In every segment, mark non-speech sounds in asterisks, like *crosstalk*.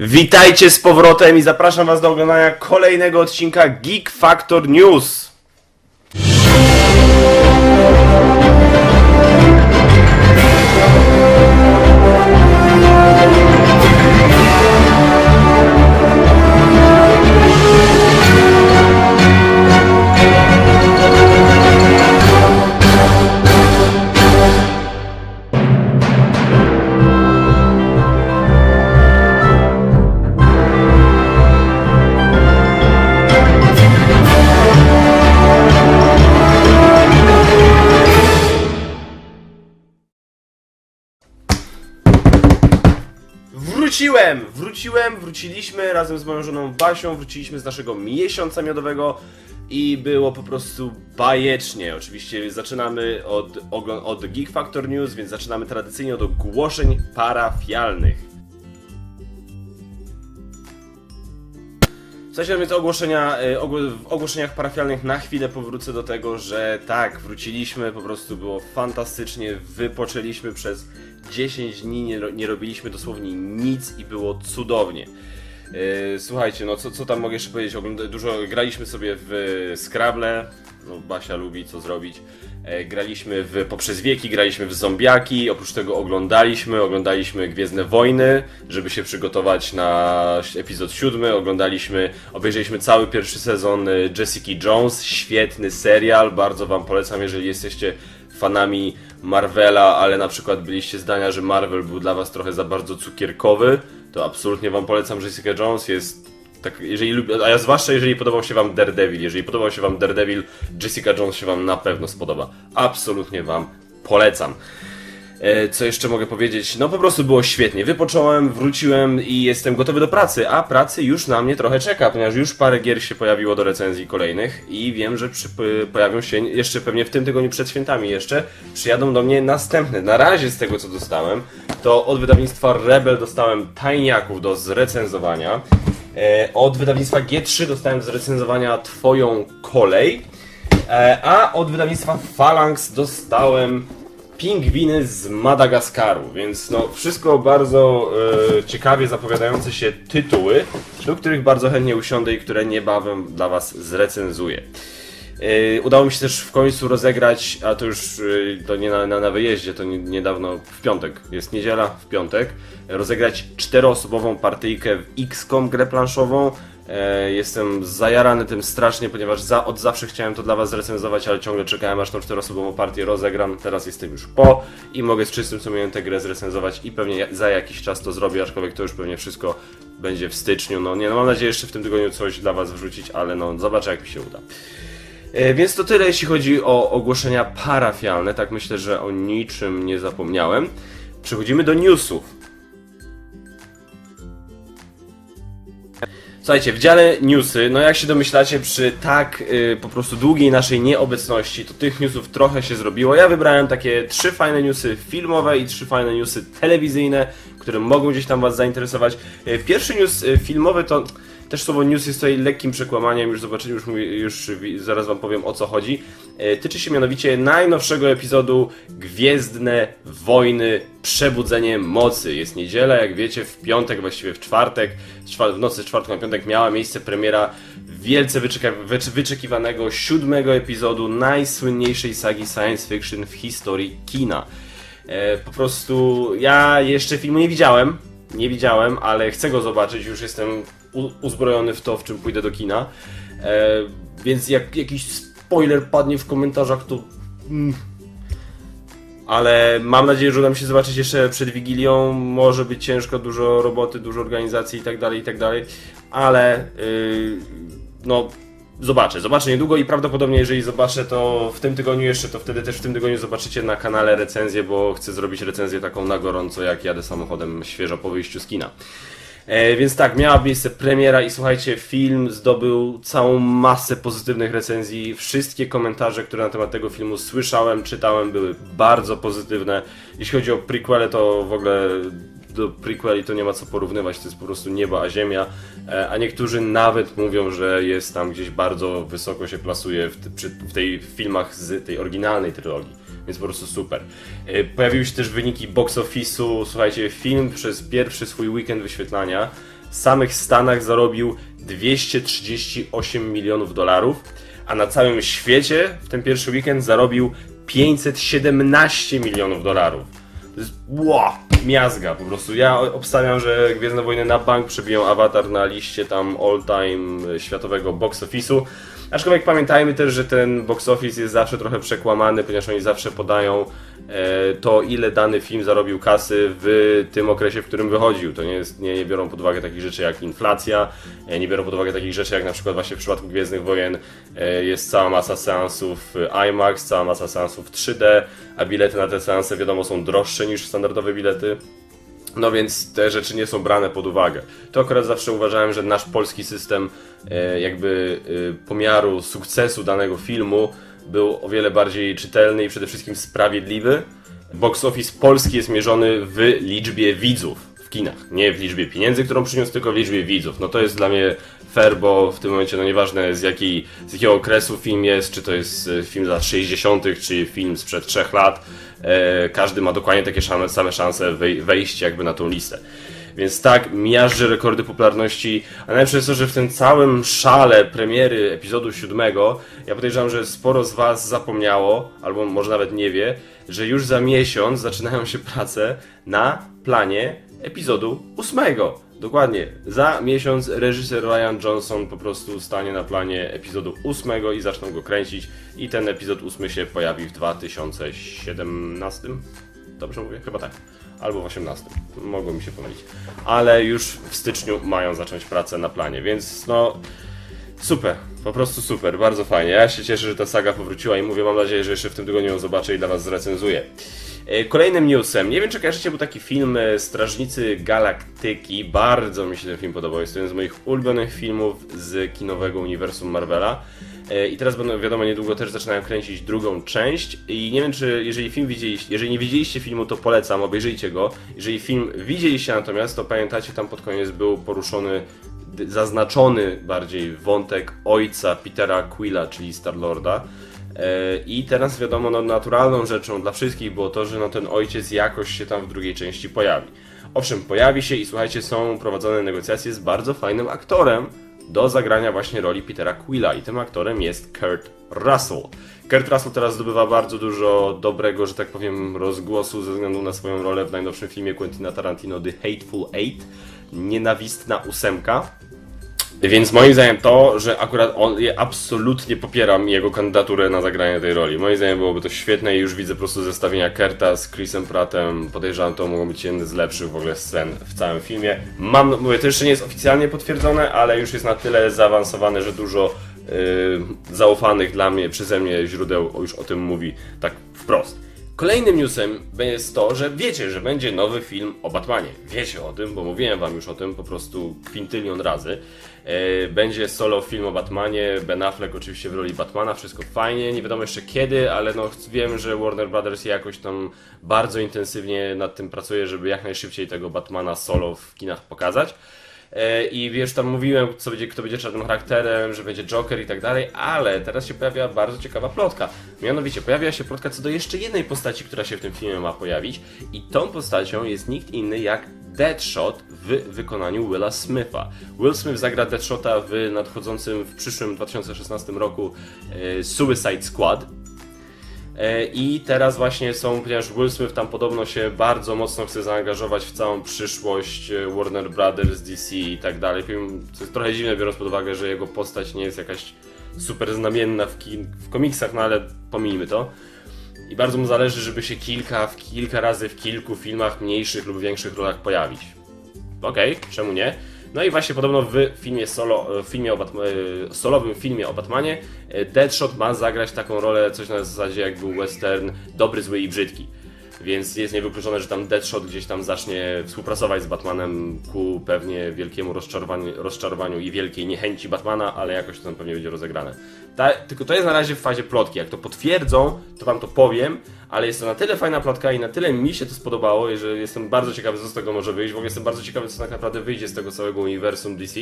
Witajcie z powrotem i zapraszam Was do oglądania kolejnego odcinka Geek Factor News. Wróciłem! Wróciłem, wróciliśmy razem z moją żoną Basią, wróciliśmy z naszego miesiąca miodowego i było po prostu bajecznie. Oczywiście zaczynamy od, od Geek Factor News, więc zaczynamy tradycyjnie od ogłoszeń parafialnych. Słuchajcie, więc ogłoszenia, y, w ogłoszeniach parafialnych na chwilę powrócę do tego, że tak, wróciliśmy, po prostu było fantastycznie, wypoczęliśmy przez 10 dni, nie, nie robiliśmy dosłownie nic i było cudownie. Yy, Słuchajcie, no co, co tam mogę jeszcze powiedzieć? Dużo graliśmy sobie w Scrabble. No, Basia lubi co zrobić. E, graliśmy w Poprzez Wieki, graliśmy w Zombiaki. Oprócz tego oglądaliśmy, oglądaliśmy Gwiezdne Wojny, żeby się przygotować na epizod siódmy. Oglądaliśmy, obejrzeliśmy cały pierwszy sezon y, Jessica Jones. Świetny serial, bardzo Wam polecam, jeżeli jesteście fanami Marvela, ale na przykład byliście zdania, że Marvel był dla Was trochę za bardzo cukierkowy, to absolutnie Wam polecam Jessica Jones. Jest tak, jeżeli a zwłaszcza jeżeli podobał się Wam Daredevil, jeżeli podobał się Wam Daredevil, Jessica Jones się Wam na pewno spodoba. Absolutnie Wam polecam. E, Co jeszcze mogę powiedzieć? No po prostu było świetnie. Wypocząłem, wróciłem i jestem gotowy do pracy, a pracy już na mnie trochę czeka, ponieważ już parę gier się pojawiło do recenzji kolejnych i wiem, że przy, pojawią się jeszcze pewnie w tym tygodniu przed świętami jeszcze przyjadą do mnie następne. Na razie z tego co dostałem, to od wydawnictwa Rebel dostałem tajniaków do zrecenzowania. E, Od wydawnictwa G3 dostałem do zrecenzowania Twoją kolej. E, A od wydawnictwa Phalanx dostałem Pingwiny z Madagaskaru, więc no wszystko bardzo e, ciekawie zapowiadające się tytuły, do których bardzo chętnie usiądę i które niebawem dla Was zrecenzuję. E, Udało mi się też w końcu rozegrać, a to już e, to nie na, na, na wyjeździe, to nie, niedawno w piątek, jest niedziela, w piątek, rozegrać czteroosobową partyjkę w XCOM grę planszową. E, Jestem zajarany tym strasznie, ponieważ za, od zawsze chciałem to dla Was zrecenzować, ale ciągle czekałem aż tą czteroosobową partię rozegram. Teraz jestem już po i mogę z czystym sumieniem tę grę zrecenzować i pewnie za jakiś czas to zrobię, aczkolwiek to już pewnie wszystko będzie w styczniu. No nie, no mam nadzieję jeszcze w tym tygodniu coś dla Was wrzucić, ale no zobaczę jak mi się uda. E, Więc to tyle, jeśli chodzi o ogłoszenia parafialne. Tak myślę, że o niczym nie zapomniałem. Przechodzimy do newsów. Słuchajcie, w dziale newsy, no jak się domyślacie, przy tak y, po prostu długiej naszej nieobecności, to tych newsów trochę się zrobiło. Ja wybrałem takie trzy fajne newsy filmowe i trzy fajne newsy telewizyjne, które mogą gdzieś tam Was zainteresować. Y, Pierwszy news y, filmowy to też słowo news jest tutaj lekkim przekłamaniem, już zobaczycie, już, już zaraz Wam powiem o co chodzi. E, Tyczy się mianowicie najnowszego epizodu Gwiezdne Wojny Przebudzenie Mocy. Jest niedziela, jak wiecie, w piątek, właściwie w czwartek, w nocy z czwartku na piątek miała miejsce premiera wielce wyczekiwanego siódmego epizodu najsłynniejszej sagi science fiction w historii kina. E, po prostu ja jeszcze filmu nie widziałem, nie widziałem, ale chcę go zobaczyć, już jestem uzbrojony w to, w czym pójdę do kina. E, więc jak jakiś spoiler padnie w komentarzach, to. Mm. Ale mam nadzieję, że uda mi się zobaczyć jeszcze przed Wigilią. Może być ciężko, dużo roboty, dużo organizacji i tak dalej, i tak. Ale yy, no. Zobaczę, zobaczę niedługo i prawdopodobnie jeżeli zobaczę to w tym tygodniu jeszcze, to wtedy też w tym tygodniu zobaczycie na kanale recenzję, bo chcę zrobić recenzję taką na gorąco, jak jadę samochodem świeżo po wyjściu z kina. E, więc tak, miała miejsce premiera i słuchajcie, film zdobył całą masę pozytywnych recenzji. Wszystkie komentarze, które na temat tego filmu słyszałem, czytałem, były bardzo pozytywne. Jeśli chodzi o prequele, to w ogóle do prequeli to nie ma co porównywać, to jest po prostu niebo a ziemia. E, a niektórzy nawet mówią, że jest tam gdzieś bardzo wysoko się plasuje w, przy, w tej w filmach z tej oryginalnej trylogii więc po prostu super. E, Pojawiły się też wyniki box office'u. Słuchajcie, film przez pierwszy swój weekend wyświetlania w samych Stanach zarobił 238 milionów dolarów, a na całym świecie w ten pierwszy weekend zarobił 517 milionów dolarów. To jest ła, miazga po prostu. Ja obstawiam, że Gwiezdne Wojny na bank przebiją Avatar na liście tam all-time światowego box office'u. Aczkolwiek pamiętajmy też, że ten box office jest zawsze trochę przekłamany, ponieważ oni zawsze podają e, to, ile dany film zarobił kasy w tym okresie, w którym wychodził. To nie, jest, nie, nie biorą pod uwagę takich rzeczy jak inflacja, e, nie biorą pod uwagę takich rzeczy jak na przykład właśnie w przypadku Gwiezdnych Wojen e, jest cała masa seansów IMAX, cała masa seansów 3D, a bilety na te seanse wiadomo są droższe niż standardowe bilety. No więc te rzeczy nie są brane pod uwagę. To akurat zawsze uważałem, że nasz polski system e, jakby e, pomiaru sukcesu danego filmu był o wiele bardziej czytelny i przede wszystkim sprawiedliwy. Box office polski jest mierzony w liczbie widzów w kinach, nie w liczbie pieniędzy, którą przyniósł, tylko w liczbie widzów. No to jest dla mnie fair, bo w tym momencie no nieważne z, jakiej, z jakiego okresu film jest, czy to jest e, film z lat 60., czy film sprzed 3 lat, e, każdy ma dokładnie takie szane, same szanse wej, wejść jakby na tą listę. Więc tak, miażdży rekordy popularności, a najlepsze jest to, że w tym całym szale premiery epizodu siódmego, ja podejrzewam, że sporo z Was zapomniało, albo może nawet nie wie, że już za miesiąc zaczynają się prace na planie epizodu ósmego. Dokładnie, za miesiąc reżyser Ryan Johnson po prostu stanie na planie epizodu ósmego i zaczną go kręcić i ten epizod ósmy się pojawi w 2017. Dobrze mówię? Chyba tak. Albo w 18. Mogło mi się pomylić. Ale już w styczniu mają zacząć pracę na planie, więc no super, po prostu super, bardzo fajnie. Ja się cieszę, że ta saga powróciła i mówię, mam nadzieję, że jeszcze w tym tygodniu ją zobaczę i dla Was zrecenzuję. E, Kolejnym newsem, nie wiem czy kojarzycie, był taki film e, Strażnicy Galaktyki, bardzo mi się ten film podobał, jest to jeden z moich ulubionych filmów z kinowego uniwersum Marvela. E, I teraz będą, wiadomo, niedługo też zaczynają kręcić drugą część i nie wiem czy, jeżeli film widzieliście, jeżeli nie widzieliście filmu, to polecam, obejrzyjcie go. Jeżeli film widzieliście natomiast, to pamiętacie, tam pod koniec był poruszony zaznaczony bardziej wątek ojca Petera Quilla, czyli Star-Lorda. E, I teraz wiadomo, no, naturalną rzeczą dla wszystkich było to, że no, ten ojciec jakoś się tam w drugiej części pojawi. Owszem, pojawi się i słuchajcie, są prowadzone negocjacje z bardzo fajnym aktorem do zagrania właśnie roli Petera Quilla i tym aktorem jest Kurt Russell. Kurt Russell teraz zdobywa bardzo dużo dobrego, że tak powiem, rozgłosu ze względu na swoją rolę w najnowszym filmie Quentina Tarantino The Hateful Eight, Nienawistna ósemka. Więc moim zdaniem to, że akurat on, ja absolutnie popieram jego kandydaturę na zagranie tej roli. Moim zdaniem byłoby to świetne i już widzę po prostu zestawienia Kerta z Chrisem Prattem. Podejrzewam, to mogą być jedne z lepszych w ogóle scen w całym filmie. Mam, mówię, to jeszcze nie jest oficjalnie potwierdzone, ale już jest na tyle zaawansowane, że dużo yy, zaufanych dla mnie, przeze mnie źródeł już o tym mówi tak wprost. Kolejnym newsem jest to, że wiecie, że będzie nowy film o Batmanie. Wiecie o tym, bo mówiłem wam już o tym po prostu kwintylion razy. E, Będzie solo film o Batmanie, Ben Affleck oczywiście w roli Batmana, wszystko fajnie, nie wiadomo jeszcze kiedy, ale no wiem, że Warner Brothers jakoś tam bardzo intensywnie nad tym pracuje, żeby jak najszybciej tego Batmana solo w kinach pokazać. E, I wiesz, tam mówiłem, co będzie, kto będzie czarnym charakterem, że będzie Joker i tak dalej, ale teraz się pojawia bardzo ciekawa plotka. Mianowicie, pojawia się plotka co do jeszcze jednej postaci, która się w tym filmie ma pojawić, i tą postacią jest nikt inny jak Deadshot w wykonaniu Willa Smitha. Will Smith zagra Deadshota w nadchodzącym w przyszłym 2016 roku e, Suicide Squad. E, I teraz właśnie są, ponieważ Will Smith tam podobno się bardzo mocno chce zaangażować w całą przyszłość e, Warner Brothers, DC i tak dalej. Co jest trochę dziwne, biorąc pod uwagę, że jego postać nie jest jakaś super znamienna w, kin- w komiksach, no ale pomijmy to. I bardzo mu zależy, żeby się kilka, w kilka razy w kilku filmach, mniejszych lub większych rolach pojawić. Okej, czemu nie? No i właśnie podobno w filmie solo, w filmie o e, solowym filmie o Batmanie e, Deadshot ma zagrać taką rolę, coś na zasadzie jak był western dobry, zły i brzydki. Więc jest niewykluczone, że tam Deadshot gdzieś tam zacznie współpracować z Batmanem ku pewnie wielkiemu rozczarowaniu, rozczarowaniu i wielkiej niechęci Batmana, ale jakoś to tam pewnie będzie rozegrane. Ta, tylko to jest na razie w fazie plotki. Jak to potwierdzą, to wam to powiem, ale jest to na tyle fajna plotka i na tyle mi się to spodobało, że jestem bardzo ciekawy, co z tego może wyjść. W ogóle jestem bardzo ciekawy, co tak naprawdę wyjdzie z tego całego uniwersum DC,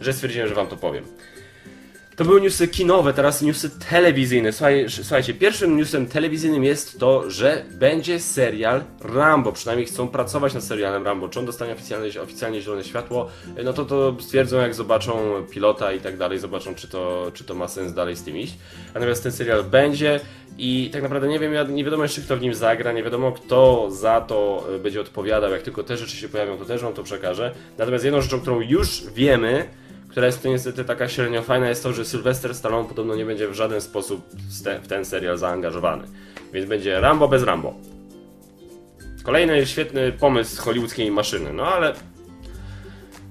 że stwierdziłem, że wam to powiem. To były newsy kinowe, teraz newsy telewizyjne. Słuchaj, słuchajcie, pierwszym newsem telewizyjnym jest to, że będzie serial Rambo. Przynajmniej chcą pracować nad serialem Rambo. Czy on dostanie oficjalnie, oficjalnie zielone światło? No to to stwierdzą, jak zobaczą pilota i tak dalej, zobaczą, czy to, czy to ma sens dalej z tym iść. Natomiast ten serial będzie i tak naprawdę nie wiem, nie wiadomo jeszcze kto w nim zagra, nie wiadomo kto za to e, będzie odpowiadał. Jak tylko te rzeczy się pojawią, to też wam to przekażę. Natomiast jedną rzeczą, którą już wiemy, która jest niestety taka średnio fajna, jest to, że Sylvester Stallone podobno nie będzie w żaden sposób w ten serial zaangażowany. Więc będzie Rambo bez Rambo. Kolejny świetny pomysł hollywoodzkiej maszyny, no ale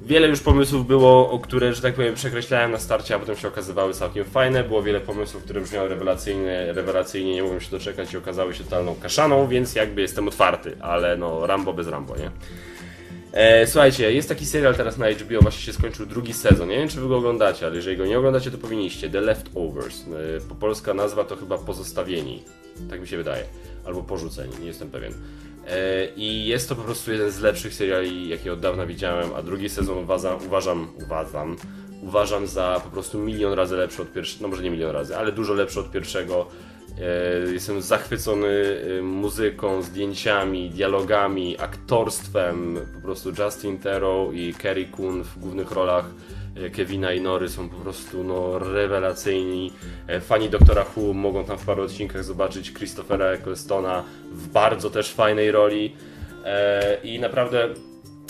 wiele już pomysłów było, o które, że tak powiem, przekreślałem na starcie, a potem się okazywały całkiem fajne. Było wiele pomysłów, które brzmiały rewelacyjnie, rewelacyjnie nie mogłem się doczekać i okazały się totalną kaszaną, więc jakby jestem otwarty, ale no Rambo bez Rambo, nie? E, słuchajcie, jest taki serial teraz na HBO, właśnie się skończył drugi sezon. Nie wiem, czy wy go oglądacie, ale jeżeli go nie oglądacie, to powinniście. The Leftovers. E, po polska nazwa to chyba Pozostawieni. Tak mi się wydaje. Albo Porzuceni, nie jestem pewien. E, I jest to po prostu jeden z lepszych seriali, jakie od dawna widziałem, a drugi sezon uważam, uważam, uważam, uważam za po prostu milion razy lepszy od pierwszego, no może nie milion razy, ale dużo lepszy od pierwszego. E, jestem zachwycony e, muzyką, zdjęciami, dialogami, aktorstwem. Po prostu Justin Theroux i Kerry Coon w głównych rolach e, Kevina i Nory są po prostu no, rewelacyjni. Fani Doktora Who mogą tam w paru odcinkach zobaczyć Christophera Ecclestona w bardzo też fajnej roli. I naprawdę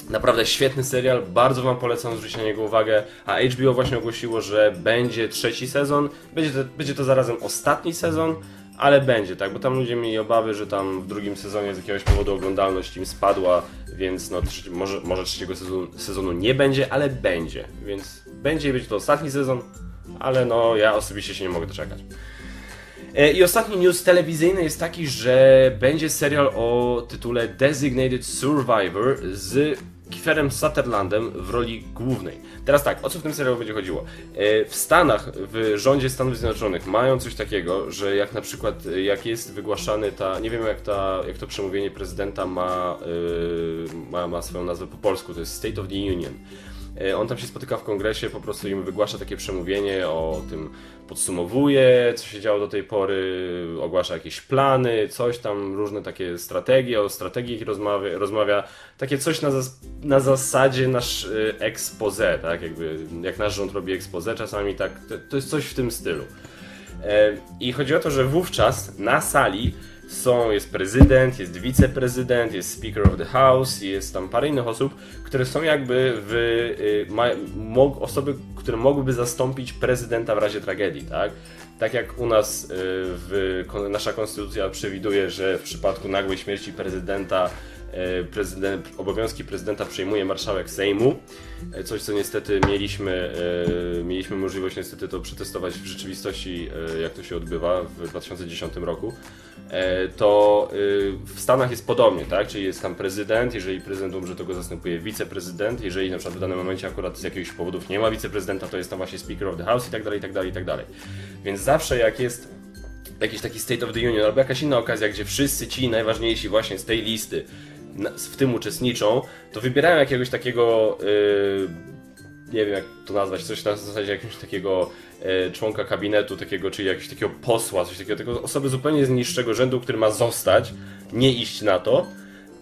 Naprawdę świetny serial, bardzo Wam polecam zwrócić na niego uwagę. A HBO właśnie ogłosiło, że będzie trzeci sezon. Będzie to, będzie to zarazem ostatni sezon, ale będzie, tak? Bo tam ludzie mieli obawy, że tam w drugim sezonie z jakiegoś powodu oglądalność im spadła, więc no może, może trzeciego sezonu, sezonu nie będzie, ale będzie. Więc będzie i będzie to ostatni sezon, ale no ja osobiście się nie mogę doczekać. E, I ostatni news telewizyjny jest taki, że będzie serial o tytule Designated Survivor z Kieferem Sutherlandem w roli głównej. Teraz tak, o co w tym serialu będzie chodziło? E, w Stanach, w rządzie Stanów Zjednoczonych mają coś takiego, że jak na przykład, e, jak jest wygłaszany ta, nie wiem jak, ta, jak to przemówienie prezydenta ma, ma, ma swoją nazwę po polsku, to jest State of the Union. On tam się spotyka w kongresie, po prostu im wygłasza takie przemówienie o tym, podsumowuje, co się działo do tej pory, ogłasza jakieś plany, coś tam, różne takie strategie, o strategii rozmawia, rozmawia. Takie coś na, zas na zasadzie nasz y, expose, tak, jakby jak nasz rząd robi expose czasami, tak, to, to jest coś w tym stylu. E, I chodzi o to, że wówczas na sali są, jest prezydent, jest wiceprezydent, jest Speaker of the House, jest tam parę innych osób, które są jakby w, y, ma, osoby, które mogłyby zastąpić prezydenta w razie tragedii, tak? Tak jak u nas y, w, nasza konstytucja przewiduje, że w przypadku nagłej śmierci prezydenta prezydent, obowiązki prezydenta przejmuje marszałek Sejmu. E, coś, co niestety mieliśmy, e, mieliśmy możliwość niestety to przetestować w rzeczywistości, jak to się odbywa w 2010 roku. To w Stanach jest podobnie, tak? Czyli jest tam prezydent, jeżeli prezydent umrze, to go zastępuje wiceprezydent. Jeżeli na przykład w danym momencie akurat z jakichś powodów nie ma wiceprezydenta, to jest tam właśnie Speaker of the House i tak dalej, i tak dalej, i tak dalej. Więc zawsze jak jest jakiś taki State of the Union albo jakaś inna okazja, gdzie wszyscy ci najważniejsi właśnie z tej listy w tym uczestniczą, to wybierają jakiegoś takiego, yy, nie wiem jak to nazwać, coś na zasadzie jakiegoś takiego yy, członka kabinetu, takiego, czy jakiegoś takiego posła, coś takiego, takiego osoby zupełnie z niższego rzędu, który ma zostać, nie iść na to,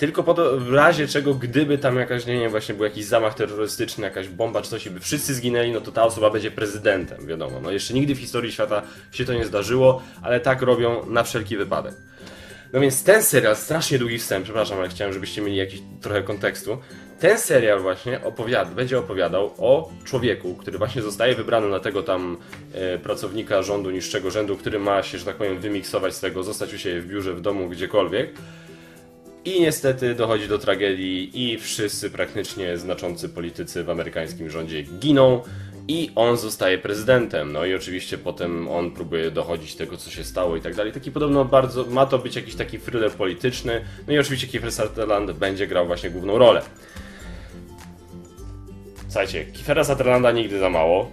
tylko po to, w razie czego, gdyby tam jakaś, nie wiem, właśnie był jakiś zamach terrorystyczny, jakaś bomba czy coś i by wszyscy zginęli, no to ta osoba będzie prezydentem, wiadomo. No jeszcze nigdy w historii świata się to nie zdarzyło, ale tak robią na wszelki wypadek. No więc ten serial, strasznie długi wstęp, przepraszam, ale chciałem, żebyście mieli jakiś trochę kontekstu. Ten serial właśnie opowiada, będzie opowiadał o człowieku, który właśnie zostaje wybrany na tego tam e, pracownika rządu niższego rzędu, który ma się, że tak powiem, wymiksować z tego, zostać u siebie w biurze, w domu, gdziekolwiek. I niestety dochodzi do tragedii i wszyscy praktycznie znaczący politycy w amerykańskim rządzie giną i on zostaje prezydentem. No i oczywiście potem on próbuje dochodzić tego, co się stało i tak dalej. Taki podobno bardzo, ma to być jakiś taki thriller polityczny. No i oczywiście Kiefer Sutherland będzie grał właśnie główną rolę. Słuchajcie, Kiefera Sutherlanda nigdy za mało.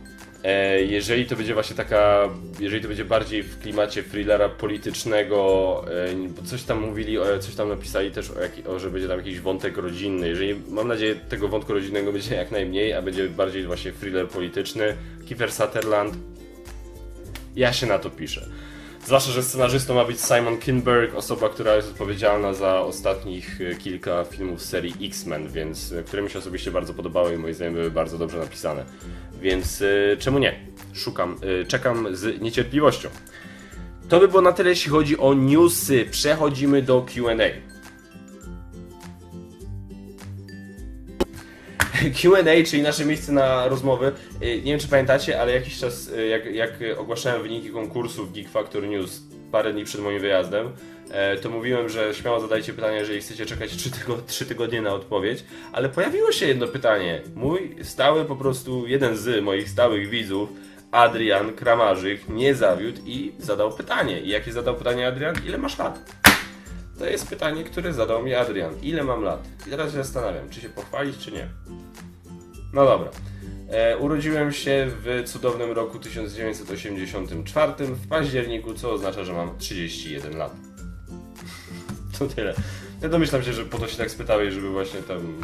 E, jeżeli to będzie właśnie taka, jeżeli to będzie bardziej w klimacie thrillera politycznego, e, bo coś tam mówili, coś tam napisali też, o, o, że będzie tam jakiś wątek rodzinny. Jeżeli, mam nadzieję, tego wątku rodzinnego będzie jak najmniej, a będzie bardziej właśnie thriller polityczny. Kiefer Sutherland Ja się na to piszę. Zwłaszcza, że scenarzystą ma być Simon Kinberg, osoba, która jest odpowiedzialna za ostatnich e, kilka filmów z serii X-Men, więc e, które mi się osobiście bardzo podobały i moim zdaniem były bardzo dobrze napisane. Więc e, czemu nie? Szukam, e, czekam z niecierpliwością. To by było na tyle, jeśli chodzi o newsy. Przechodzimy do QA. Q&A, czyli nasze miejsce na rozmowy. Y, Nie wiem, czy pamiętacie, ale jakiś czas, y, jak, jak ogłaszałem wyniki konkursu w Geek Factor News parę dni przed moim wyjazdem, to mówiłem, że śmiało zadajcie pytania, jeżeli chcecie czekać 3, tygo, 3 tygodnie na odpowiedź, ale pojawiło się jedno pytanie. Mój stały po prostu, jeden z moich stałych widzów, Adrian Kramarzyk, nie zawiódł i zadał pytanie. I jakie zadał pytanie Adrian? Ile masz lat? To jest pytanie, które zadał mi Adrian. Ile mam lat? I teraz się zastanawiam, czy się pochwalić, czy nie. No dobra. E, urodziłem się w cudownym roku 1984 w październiku, co oznacza, że mam 31 lat. To tyle. Ja domyślam się, że po to się tak spytałeś, żeby właśnie tam,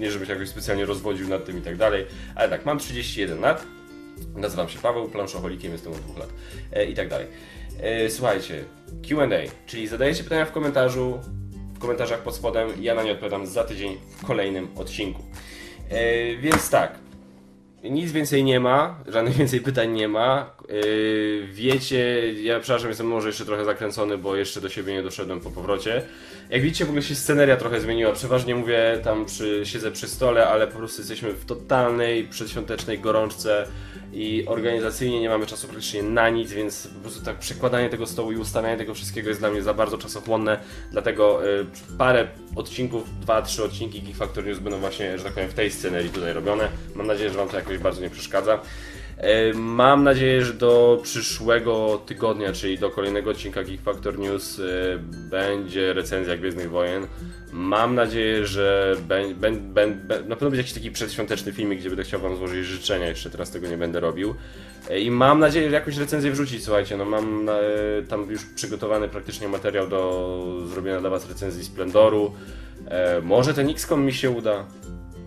nie żebyś jakoś specjalnie rozwodził nad tym i tak dalej, ale tak, mam 31 lat, nazywam się Paweł, planszowolikiem jestem od dwóch lat e, i tak dalej. E, słuchajcie, Q&A, czyli zadajecie pytania w komentarzu, w komentarzach pod spodem, ja na nie odpowiadam za tydzień w kolejnym odcinku. E, więc tak, nic więcej nie ma, żadnych *laughs* więcej pytań nie ma. Yy, wiecie, ja przepraszam, jestem może jeszcze trochę zakręcony, bo jeszcze do siebie nie doszedłem po powrocie. Jak widzicie, w ogóle się sceneria trochę zmieniła. Przeważnie mówię tam, przy, siedzę przy stole, ale po prostu jesteśmy w totalnej przedświątecznej gorączce i organizacyjnie nie mamy czasu praktycznie na nic, więc po prostu tak przekładanie tego stołu i ustawianie tego wszystkiego jest dla mnie za bardzo czasochłonne. Dlatego yy, parę odcinków, dwa, trzy odcinki Geek Factor News będą właśnie, że tak powiem, w tej scenerii tutaj robione. Mam nadzieję, że Wam to jakoś bardzo nie przeszkadza. E, Mam nadzieję, że do przyszłego tygodnia, czyli do kolejnego odcinka Geek Factor News e, będzie recenzja Gwiezdnych Wojen. Mam nadzieję, że bę- bę- bę- na pewno będzie jakiś taki przedświąteczny filmik, gdzie będę chciał Wam złożyć życzenia, jeszcze teraz tego nie będę robił. E, I mam nadzieję, że jakąś recenzję wrzucić, słuchajcie, no mam na, tam już przygotowany praktycznie materiał do zrobienia dla Was recenzji Splendoru. E, może ten XCOM mi się uda.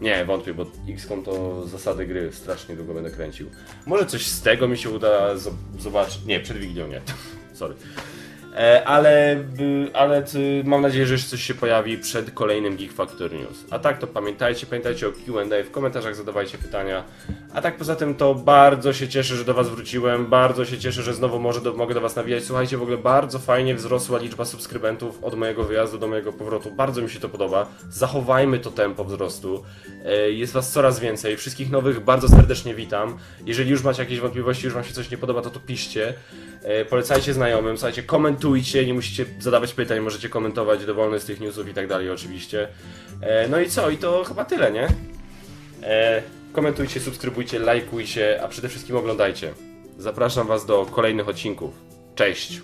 Nie, wątpię, bo XCOM to zasady gry strasznie długo będę kręcił. Może coś z tego mi się uda zo- zobaczyć. Nie, przed Wigilią nie. *laughs* Sorry. E, ale, ale mam nadzieję, że jeszcze coś się pojawi przed kolejnym Geek Factor News. A tak to pamiętajcie, pamiętajcie o Q&A, w komentarzach zadawajcie pytania. A tak poza tym to bardzo się cieszę, że do Was wróciłem, bardzo się cieszę, że znowu może do, mogę do Was nawijać. Słuchajcie, w ogóle bardzo fajnie wzrosła liczba subskrybentów od mojego wyjazdu do mojego powrotu. Bardzo mi się to podoba. Zachowajmy to tempo wzrostu. E, Jest Was coraz więcej. Wszystkich nowych bardzo serdecznie witam. Jeżeli już macie jakieś wątpliwości, już Wam się coś nie podoba, to to piszcie. E, Polecajcie znajomym, słuchajcie, komentujcie, nie musicie zadawać pytań, możecie komentować dowolne z tych newsów i tak dalej oczywiście. E, No i co? I to chyba tyle, nie? E, komentujcie, subskrybujcie, lajkujcie, a przede wszystkim oglądajcie. Zapraszam Was do kolejnych odcinków. Cześć!